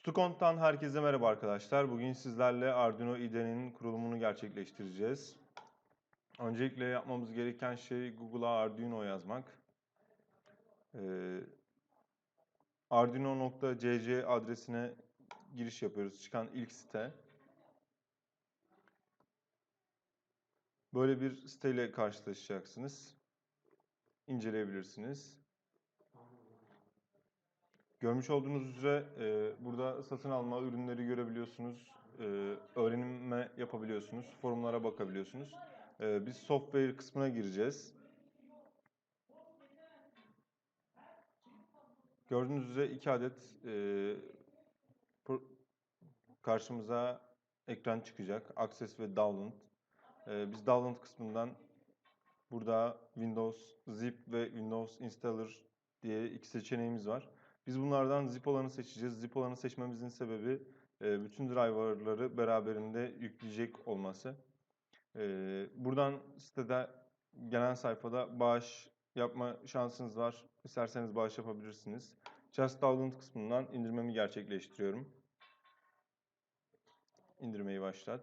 Stukont'tan herkese merhaba arkadaşlar. Bugün sizlerle Arduino IDE'nin kurulumunu gerçekleştireceğiz. Öncelikle yapmamız gereken şey Google'a Arduino yazmak. Ee, Arduino.cc adresine giriş yapıyoruz. Çıkan ilk site. Böyle bir siteyle karşılaşacaksınız. İnceleyebilirsiniz. Görmüş olduğunuz üzere e, burada satın alma ürünleri görebiliyorsunuz. E, öğrenime yapabiliyorsunuz. Forumlara bakabiliyorsunuz. E, biz software kısmına gireceğiz. Gördüğünüz üzere iki adet e, karşımıza ekran çıkacak. Access ve Download. E, biz Download kısmından burada Windows Zip ve Windows Installer diye iki seçeneğimiz var. Biz bunlardan zip olanı seçeceğiz. Zip olanı seçmemizin sebebi e, bütün driverları beraberinde yükleyecek olması. E, buradan sitede gelen sayfada bağış yapma şansınız var. İsterseniz bağış yapabilirsiniz. Just Download kısmından indirmemi gerçekleştiriyorum. İndirmeyi başlat.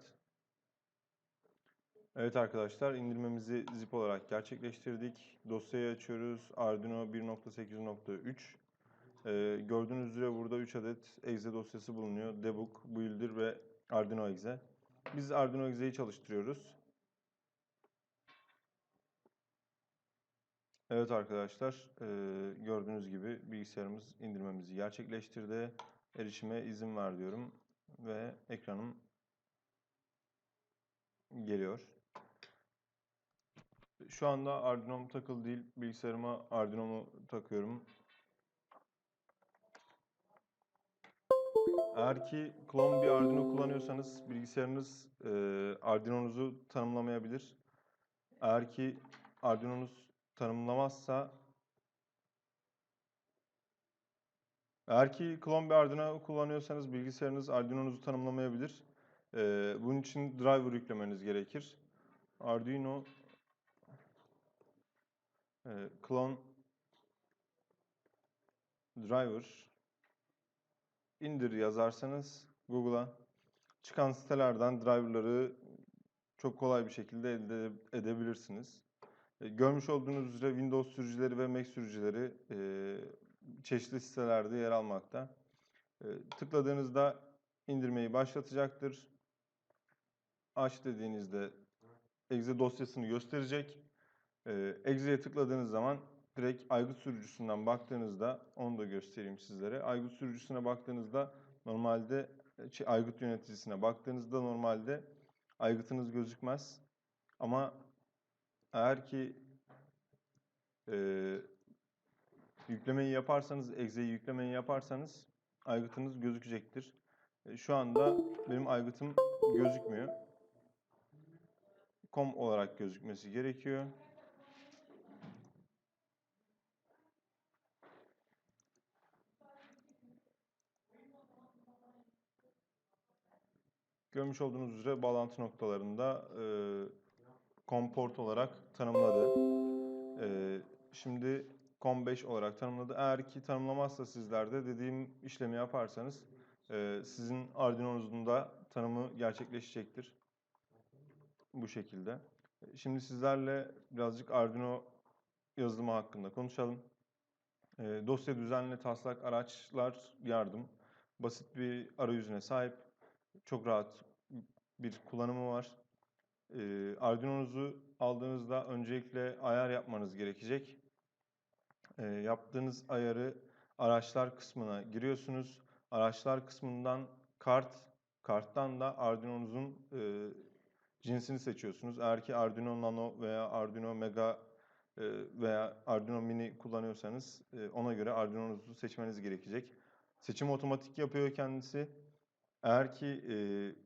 Evet arkadaşlar indirmemizi zip olarak gerçekleştirdik. Dosyayı açıyoruz. Arduino 1.8.3 ee, gördüğünüz üzere burada 3 adet exe dosyası bulunuyor. Debug, Builder ve Arduino exe. Biz Arduino exe'yi çalıştırıyoruz. Evet arkadaşlar, e, gördüğünüz gibi bilgisayarımız indirmemizi gerçekleştirdi. Erişime izin ver diyorum ve ekranım geliyor. Şu anda Arduino'm takılı değil, bilgisayarıma Arduino'mu takıyorum. Eğer ki klon bir Arduino kullanıyorsanız bilgisayarınız e, Arduino'nuzu tanımlamayabilir. Eğer ki Arduino'nuz tanımlamazsa eğer ki klon bir Arduino kullanıyorsanız bilgisayarınız Arduino'nuzu tanımlamayabilir. E, bunun için driver yüklemeniz gerekir. Arduino e, clone driver indir yazarsanız Google'a çıkan sitelerden driverları çok kolay bir şekilde elde edebilirsiniz. E, Görmüş olduğunuz üzere Windows sürücüleri ve Mac sürücüleri e, çeşitli sitelerde yer almakta. E, tıkladığınızda indirmeyi başlatacaktır. Aç dediğinizde exe dosyasını gösterecek. Exe'ye tıkladığınız zaman direkt Aygıt sürücüsünden baktığınızda onu da göstereyim sizlere. Aygıt sürücüsüne baktığınızda normalde Aygıt yöneticisine baktığınızda normalde Aygıt'ınız gözükmez. Ama eğer ki e, yüklemeyi yaparsanız, Exe'yi yüklemeyi yaparsanız Aygıt'ınız gözükecektir. E, şu anda benim Aygıt'ım gözükmüyor. com olarak gözükmesi gerekiyor. Görmüş olduğunuz üzere bağlantı noktalarında e, komport olarak tanımladı. E, şimdi COM5 olarak tanımladı. Eğer ki tanımlamazsa sizler de dediğim işlemi yaparsanız e, sizin Arduino'nuzun da tanımı gerçekleşecektir. Bu şekilde. Şimdi sizlerle birazcık Arduino yazılımı hakkında konuşalım. E, dosya düzenli taslak araçlar yardım. Basit bir arayüzüne sahip. Çok rahat bir kullanımı var. Ee, Arduino'nuzu aldığınızda öncelikle ayar yapmanız gerekecek. Ee, yaptığınız ayarı araçlar kısmına giriyorsunuz. Araçlar kısmından kart, karttan da Arduino'nuzun e, cinsini seçiyorsunuz. Eğer ki Arduino Nano veya Arduino Mega e, veya Arduino Mini kullanıyorsanız e, ona göre Arduino'nuzu seçmeniz gerekecek. Seçim otomatik yapıyor kendisi. Eğer ki e,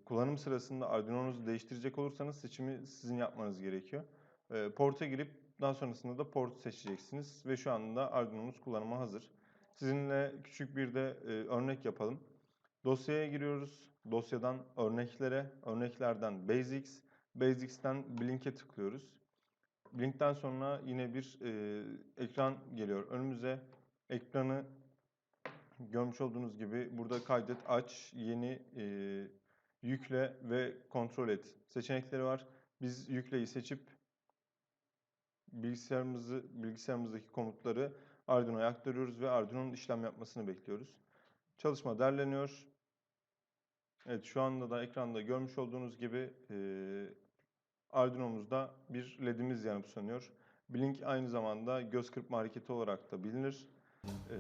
kullanım sırasında Arduino'nuzu değiştirecek olursanız seçimi sizin yapmanız gerekiyor. E, port'a girip daha sonrasında da port seçeceksiniz ve şu anda Arduino'nuz kullanıma hazır. Sizinle küçük bir de e, örnek yapalım. Dosyaya giriyoruz. Dosyadan örneklere, örneklerden Basics, Basics'ten Blink'e tıklıyoruz. Blink'ten sonra yine bir e, ekran geliyor önümüze. Ekranı görmüş olduğunuz gibi burada kaydet, aç, yeni, e, yükle ve kontrol et seçenekleri var. Biz yükleyi seçip bilgisayarımızı bilgisayarımızdaki komutları Arduino'ya aktarıyoruz ve Arduino'nun işlem yapmasını bekliyoruz. Çalışma derleniyor. Evet şu anda da ekranda görmüş olduğunuz gibi e, Arduino'muzda bir ledimiz yanıp sönüyor. Blink aynı zamanda göz kırpma hareketi olarak da bilinir. E,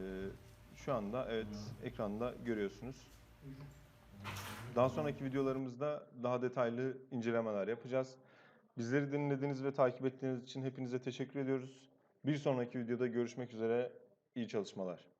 şu anda evet ekranda görüyorsunuz. Daha sonraki videolarımızda daha detaylı incelemeler yapacağız. Bizleri dinlediğiniz ve takip ettiğiniz için hepinize teşekkür ediyoruz. Bir sonraki videoda görüşmek üzere. İyi çalışmalar.